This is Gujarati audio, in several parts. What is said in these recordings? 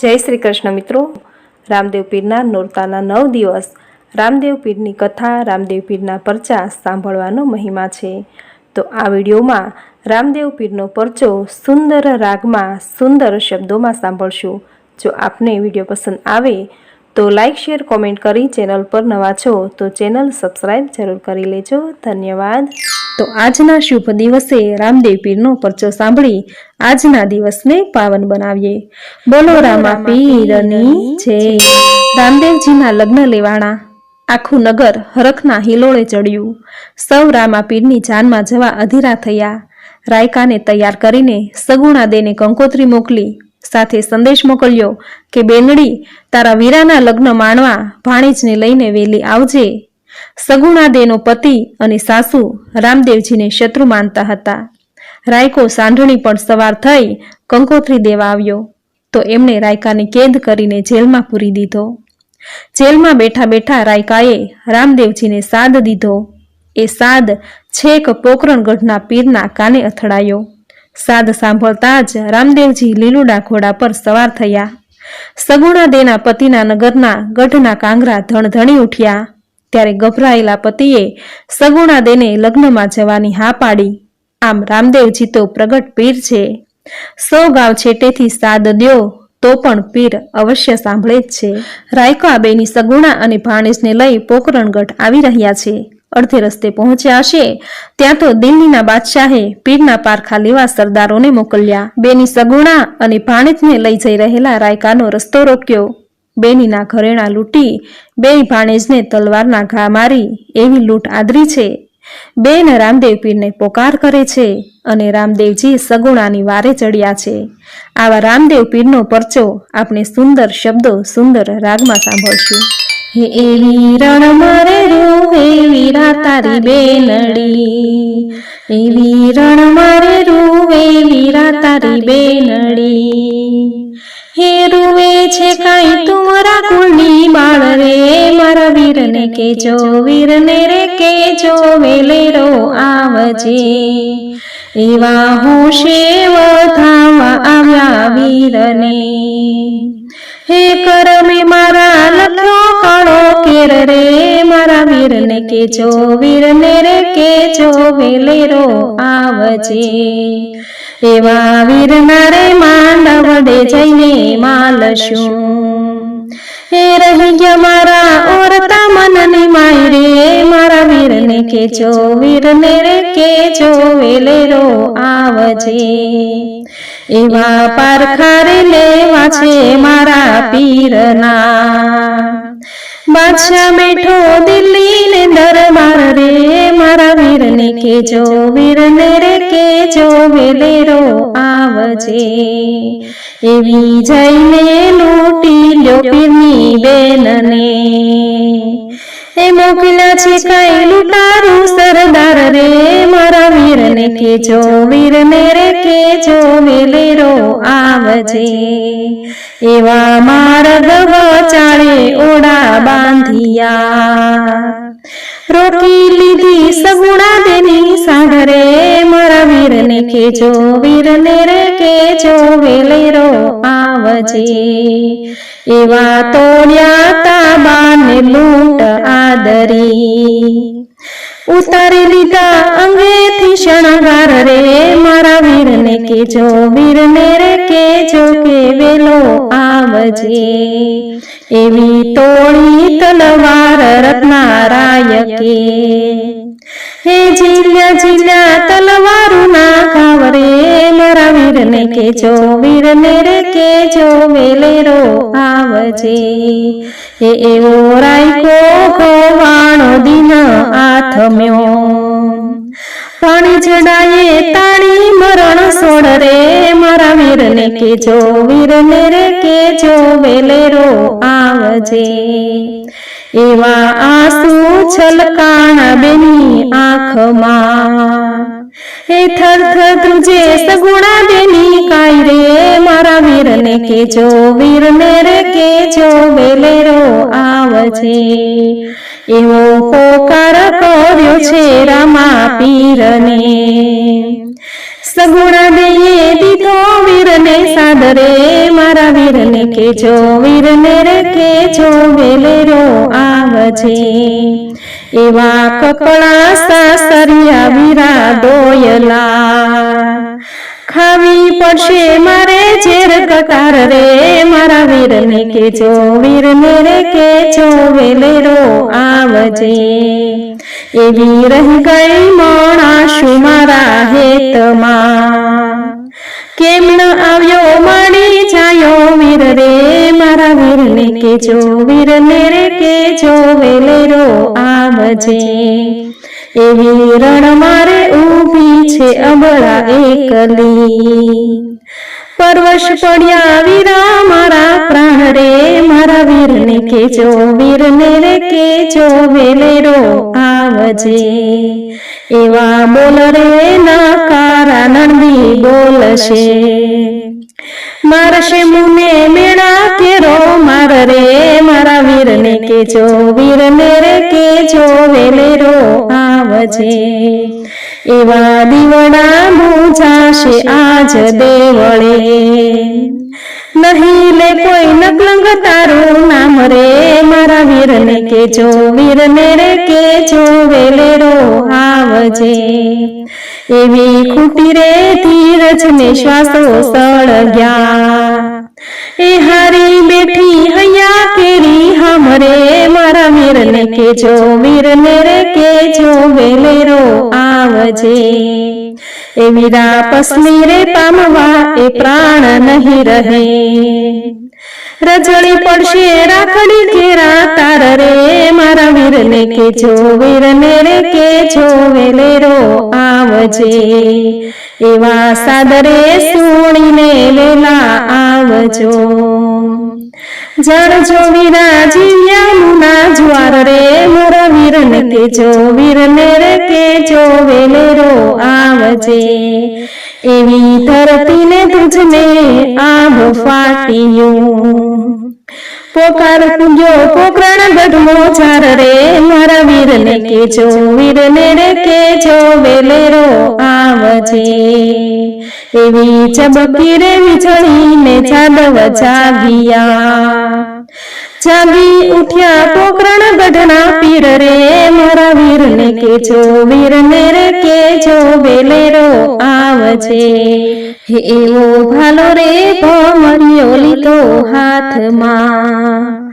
જય શ્રી કૃષ્ણ મિત્રો. રામદેવ પીરના નોરતાના નવ દિવસ. રામદેવ પીરની કથા, રામદેવ પીરના પરચા સાંભળવાનો મહિમા છે. તો આ વિડીયોમાં રામદેવ પીરનો પરચો સુંદર રાગમાં સુંદર શબ્દોમાં સાંભળશું. જો આપને વીડિયો પસંદ આવે તો લાઇક શેર કોમેન્ટ કરી ચેનલ પર નવા છો તો ચેનલ સબસ્ક્રાઈબ જરૂર કરી લેજો. ધન્યવાદ. તો આજના શુભ દિવસે રામદેવ પીરનો પરચો સાંભળી આજના દિવસને પાવન બનાવીએ. બોલો રામા પીરની છે રામદેવજીના લગ્ન લેવાણા. આખું નગર હરખના હિલોળે ચડ્યું. સૌ રામા પીરની જાનમાં જવા અધીરા થયા. રાયકાને તૈયાર કરીને સગુણા દેને કંકોત્રી મોકલી. સાથે સંદેશ મોકલ્યો કે, બેનડી, તારા વીરાના લગ્ન માણવા ભાણેજને લઈને વેલી આવજે. સગુણાદેનો પતિ અને સાસુ રામદેવજીને શત્રુ માનતા હતા. રાયકો સાંઢણી પણ સવાર થઈ કંકોત્રી દેવા આવ્યો, તો એમણે રાયકાને કેદ કરીને જેલમાં પૂરી દીધો. જેલમાં બેઠા બેઠા રાયકાએ રામદેવજીને સાદ દીધો. એ સાદ છેક પોકરણગઢના પીરના કાને અથડાયો. સાદ સાંભળતા જ રામદેવજી લીલુડા ઘોડા પર સવાર થયા. સગુણા દેના પતિના નગરના ગઢના કાંગરા ધણધણી ઉઠ્યા. ત્યારે ગભરાયેલા પતિએ સગુણા દેને લગ્નમાં જવાની હા પાડી. આમ રામદેવજી તો પ્રગટ પીર છે. સો ગાવ છેટેથી સાદ દ્યો, તો પણ પીર અવશ્ય સાંભળે જ છે. રાયકા બેની સગુણા અને ભાણેજને લઈ પોકરણગઢ આવી રહ્યા છે. અડધે રસ્તે પહોંચ્યા હશે ત્યાં તો દિલ્હીના બાદશાહે પીરના પારખા લેવા સરદારોને મોકલ્યા. બેની સગુણા અને ભાણેજને લઈ જઈ રહેલા રાયકાનો રસ્તો રોક્યો. બેનીના ઘરેણા લૂંટી બે ભાણેજને તલવારના ઘા મારી, એવી લૂંટ આદરી છે. બેન રામદેવ પીરને પોકાર કરે છે અને રામદેવજી સગુણાની વારે ચડ્યા છે. આવા રામદેવ પીરનો પરચો આપણે સુંદર શબ્દો સુંદર રાગમાં સાંભળશું. હે એવી રણ મારે રૂ વીરા તારી બેનડી. એવી રણ મારે રૂ વીરા તારી બેનડી. હે રૂવે છે કાંઈ તુમરા કુળની બાળ રે, મારા વીરને કેજો, વીરને રે કેજો, વેલેરો આવજે. એવા હું શેવ વધાવા આવ્યા વીરને. હે કરમે મારા લખ્યો કાળો કેર રે? મારા વીરને કેજો, વીરને રે કેજો, વેલેરો આવજે. એવા વીરના રે માંડવ વડે જઈને માલશું. હે રહી ગયા મારા ઓરતા મનની માયરે મારા વીરને કેજો, વીરને રે કેજો, વેલેરો આવજે. એવા પારખારે લેવા છે મારા પીરના. બાદશાહ બેઠો દિલ્હી ને દરબાર રે, મારા વીરને કેજો, વીરને રે કેજો, વેલેરો આવજે. એવી જઈને લૂટી લ્યો પીરની બેનને. એ મોકલ્યા છે કઈ લૂંટારું સરદાર રે. મારા વીરને કેજો વીરને રે કેજો વેલેરો આવજે. એવા માર્ગ ચાળે ઓડા બાંધિયા. રોકી લીધી સગુણા દેની સાગરે મારા વીરને કેજો વીરને રે કેજો વેલેરો આવજે એવા તોડ્યા તાબાને લૂંટ આદરી. ઉતારી લીધા અંગેથી શણગાર રે મારા વીરને કેજો, વીરને રે કેજો કે વેલો આવજે. એવી તોળી તલવાર રત્નારાય કે હે જીલ્યા જીલ્યા તલવારું ના ખાવ રે મારા વીરને કેજો વીરને રે કેજો વેલેરો આવજે. એ એવો રાયકો ગોવાણો દિન આથમ્યો. પાણી જડાયે તાળી મરણ સોડ રે મારા વીરને કેજો વીરને રે કેજો વેલેરો આવજે. એવા આંસુ છલકાણા બેની આંખમાં. હે થર થર તુજે સગુણા દેની કાઈ રે? મારા વીરને કેજો, વીરને રે કેજો, વેલેરો આવજે. એવો પોકાર કર્યો છે રામા પીરને. સગુણા દઈએ દીધો વીરને સાદરે, મારા વીરને કેજો, વીરને રે કેજો વેલેરો આવજે. એવા કપડા સાસરિયા વીરા દોયલા. ખાવી પડશે મારે ઝેર કટાર રે. મારા વીરને કેજો, વીરને રે કેજો, વેલેરો આવજે. એવી રહી ગઈ મોણાશું મારા હેતમાં. કેમ ન આવ્યો મળી જાયો વીર રે? મારા વીરને કેજો, વીરને રે કેજો, વેલેરો આવજે. એવી મારે ઊભી છે અબળા એકલી. પરવશ પડ્યા વીરા, મારા પ્રાણ રે, મારા વીરને કેજો, વીરને રે કેજો, વેલેરો આવજે. એવા બોલ રે કારા નંદી બોલશે. મારશે મુને મેળા કેરો માર મારા કેજો વીરને રે કેજો વેલેરો આવજે. એવા દીવડા બુજાશે આજ દેવળે. નહીં લે કોઈ નકલંગ તારું નામ રે. મારા વીરને કેજો વીરને રે કેજો વેલેરો આવજે. એવી ખૂટી રે ધીરજ ને શ્વાસો સળગ્યા. એ હારી હમરે મારા વીરને કેજો, વીરને રે કેજો, વેલેરો આવજે. એ વીરા પસની રે પામવા, એ પ્રાણ નહીં રહે. રજળી પડશે રાખડી ઘેરા, તાર રે મારા વીરને કેજો, વીરને રે કેજો, વેલેરો આવજે. એવા સાદરે સુણીને વેલા આવજો. જાણજો વિરાજી યમુના મુના જ્વાર રે, મારા વીરને કેજો, વીરને રે કેજો, વેલેરો આવજે. એવી ધરતીને તુજને આભ ફાટ્યું. પોકાર પૂજ્યો પોકરણ ગઢમો ચાર રે. મારા વીરને કેજો, વીરને રે કેજો, વેલેરો આવજે. એવી ચબકી રે, વીજળીને જાદવ જાગિયા જાગી ઉઠ્યા પોકરણ ગઢના પીર રે. મારા વીરને કેજો, વીરને રે કેજો, વેલેરો આવજે. હે એવો ભાલો રે ભમરિયો લીધો હાથમાં.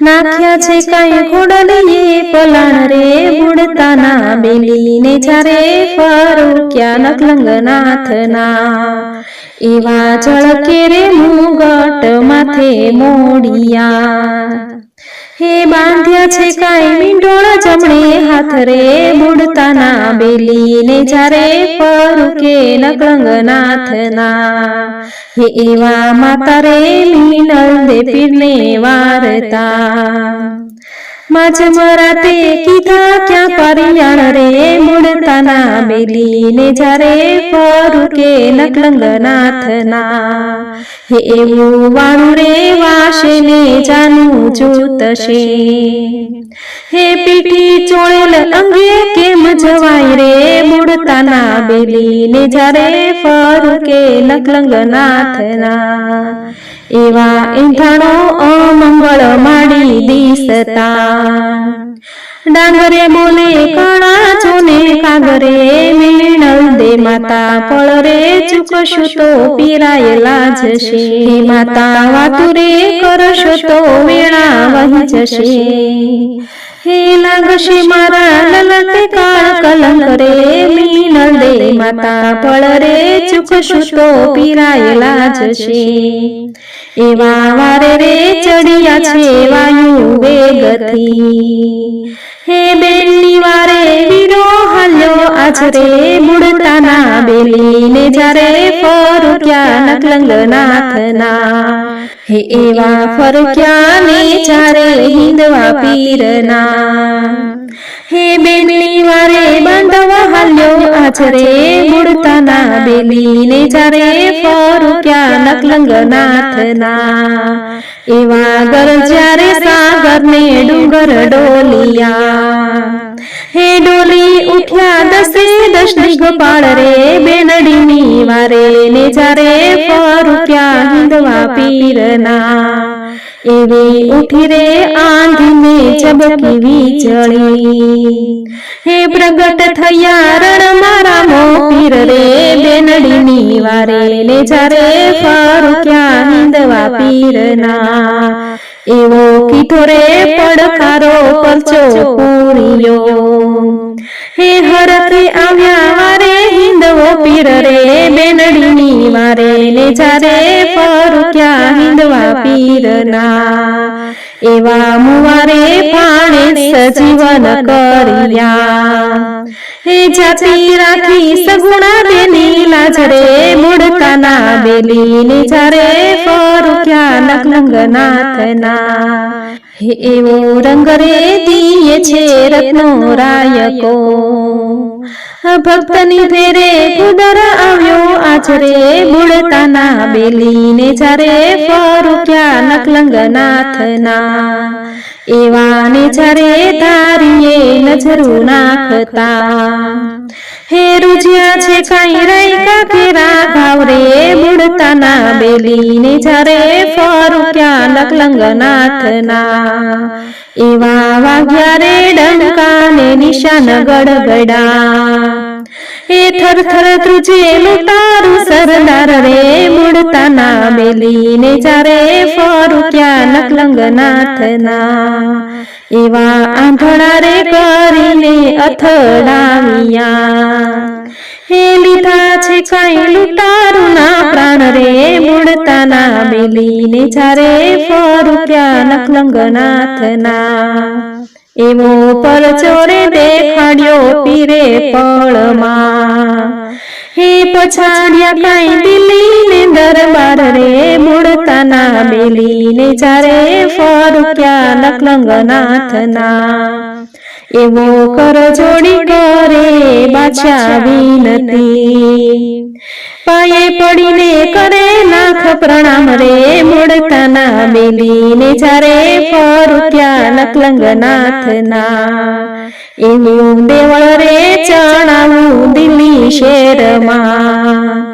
નાખ્યા છે કાંઈ ખોડલીએ પલાણ રે બુડતાના બેલીને જ્યારે ફરુક્યા નકલંગનાથના એવા ચળકે રે મુગટ માથે મોડિયા. હે બાંધ્યા છે કાયમી ડોળા જમણે હાથ રે બુડતાના બેલીને જ્યારે પરુકે નકળંગનાથના. હે એવા માતા રે મીનલ દે પીરને વારતા. માજ મરાતે કીધા, ક્યાં પરિયાણ રે મુડતાના મેલીને જ્યારે ફરુકે નકલંગનાથના હે એવું વાણું રે વાશે ને જાનું જૂતશે હે પીઠી ચોળેલ અંગે કેમ જવાય રે મૂળતાના બેલીને જ્યારે ફરુકે નકલંગનાથના એવા ઈંધણો અમંગળ માડી દીસતા. ડાંગરે બોલે, કણા ચોને કાગરે મેણલ દે માતા પળ રે ચૂકશું તો પીરાયેલા જશે હે માતા, વાતુરે કરશો તો વેળા વહી જશે. હે લાગશે મારા લલતે કાળ કલંક રે, મીનલ દે માતા પળ રે ચૂકશું તો પીરાયેલા જશે એવા વારે રે ચડિયા છે વાયુ વેગથી. હે બેનની વારે વીરો હાલ્યો આજ રે બુડતાના બેલીને જ્યારે ફરક્યા નકલંગનાથના હે એવા ફરક્યા ને જ્યારે હિંદવા પીરના. હે બેનની વારે બાંધવા હાલ્યો આચરે મૂળતાના બેલીને જારે ફરું નકલંગ નાથના એવા ગર જ્યારે સાગરને ડુંગર ડોલિયા. હે ડોલી, ઉઠ્યા દસે દશ ગોપાળ રે, બેનડીની વારે. ને જારે ફરુક્યા ક્યાં હિંદવા પીરના. એવી ઉઠી રે આંધીને ચબકી વીજળી. હે પ્રગટ થયા રણ મારા મોપીર રે, બેનડીની વારે. ને જારે ફરુક્યા ક્યાં હિંદવા પીરના. એવો કીધો રે પડકારો પરચો પૂરિયો હે હરતે આવ્યા વારે હિંદવો પીર રે બેનડીની વારે ને જારે પર ક્યાં હિંદવા પીરના. એવા મુવારે પાણે સજીવન કર્યા. હે જાતિ રાખી સગુણા બેની લાજરે મૂળતાના બેલીને જારે ફરું ક્યાં નકલંગનાથના હે એવો રંગ રે દિયે છે રત્નો રાયકો ભક્તની ફેરે કુદર આવ્યો આચરે મૂળતાના બેલીને જારે ફરું ક્યાં નકલંગનાથના એવા ને જારે તારીએ નજરું નાખતા. હે રૂજ્યા છે કાંઈ રહી કાકેરા ઘાવ રે મૂળતાના બેલીને જારે ફરું ક્યાં લકલંગનાથના એવા વાગ્યા રે ડંકાને નિશાન ગડગડા એ થર થર ત્રુજેલું તારું સરદાર રે મૂળતાના બેલીને જારે ફરું ક્યાં નકલંગનાથના એવા આંધળા રે કરીને અથડાવ્યા હે લીધા છે કાંઈ લૂંટારું ના રે મૂળતાના બેલીને ચારે ફરું નખલંગનાથના એવો એવો પરચોરે દેખાડ્યો પીરે પળમાં હે પછાડ્યા કાંઈ દિલ્હીને દરબાર રે મૂળતાના બેલીને ચારે ફરું નખલંગનાથના એવો કર જોડી બાછા નથી પાયે પડીને કરે નાખ પ્રણામ રે મૂળતાના બેલીને જ્યારે ફરું ક્યાં નકલંગનાથના. એવું દેવળ રે ચણાવું દિલ્હી શેરમાં.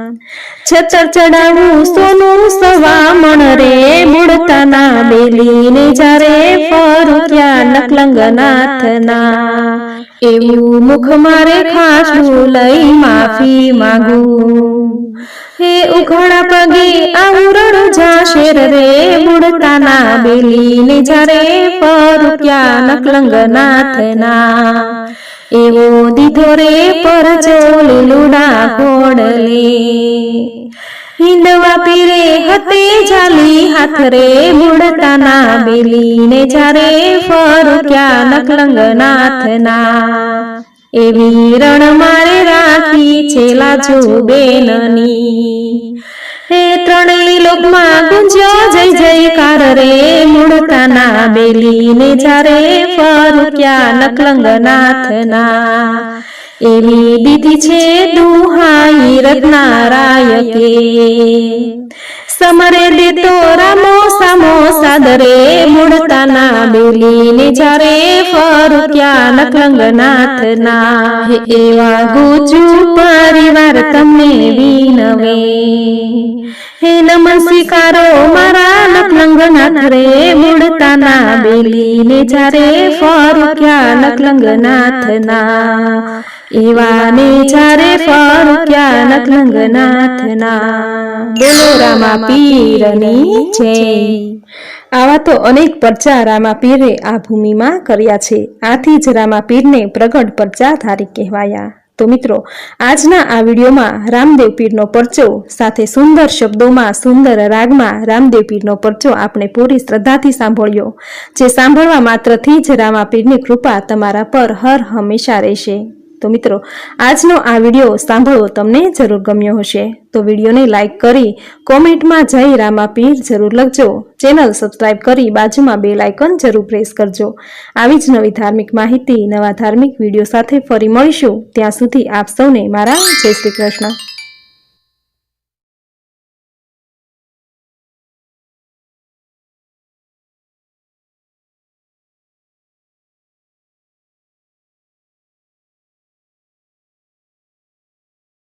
છતર ચડાવું, સોનું સવામણ રે. મૂળતાના બેલીને જારે ફરું ક્યાં નકલંગનાથના. એવું મુખ મારે ખાસું લઈ માફી માંગું. હે ઉઘાડા પગે આવું રડું જાશેર રે. મૂળતાના બેલીને જારે ફરું ક્યાં નકલંગનાથના. એવો દીધો રે પરચો લીલુડા ખોડલે. હિંદવા પીરે હતે જાલી હાથ રે મૂળતાના બેલીને જારે ફરું ક્યાં નકલંગનાથના એવી રણ મારે રાખી છેલા લાજો બેનની હે ત્રણેય લોકમાં ગુંજ્યો જય જયકાર રે, મૂળતાના બેલીને જારે ફરું ક્યાં નકલંગનાથના એવી દીધી છે દુહાઈ રત્નારાયકે. સમરે દેતો રામો સામો સાદરે મૂળતાના બેલીને જારે ફરું ક્યાં નકલંગનાથના હે એવા ગુજુ પરિવાર તમને વિનવે. હે નમન સ્વીકારો મારા નખલંગનાથ રે મૂળતાના બેલીને જારે ફરું ક્યાં નકલંગનાથના ચારે ને જારે ફરું નકલંગનાથના બોલો રામા પીરની જય આવા તો અનેક પરચા રામા પીરે આ ભૂમિમાં કર્યા છે. આથી જ રામા પીરને પ્રગટ પરચા કહેવાયા. તો મિત્રો, આજના આ વિડીયોમાં રામદેવ પીરનો પરચો સાથે સુંદર શબ્દોમાં સુંદર રાગમાં રામદેવ પીરનો પરચો આપણે પૂરી શ્રદ્ધાથી સાંભળ્યો. જે સાંભળવા માત્રથી જ રામા પીરની કૃપા તમારા પર હર હંમેશા રહેશે. તો મિત્રો, આજનો આ વીડિયો સાંભળવો તમને જરૂર ગમ્યો હશે. તો વિડીયોને લાઇક કરી, કોમેન્ટમાં જય રામા પીર જરૂર લખજો. ચેનલ સબસ્ક્રાઇબ કરી બાજુમાં બે લાઇકન જરૂર પ્રેસ કરજો. આવી જ નવી ધાર્મિક માહિતી, નવા ધાર્મિક વીડિયો સાથે ફરી મળીશું. ત્યાં સુધી આપ સૌને મારા જય શ્રી કૃષ્ણ.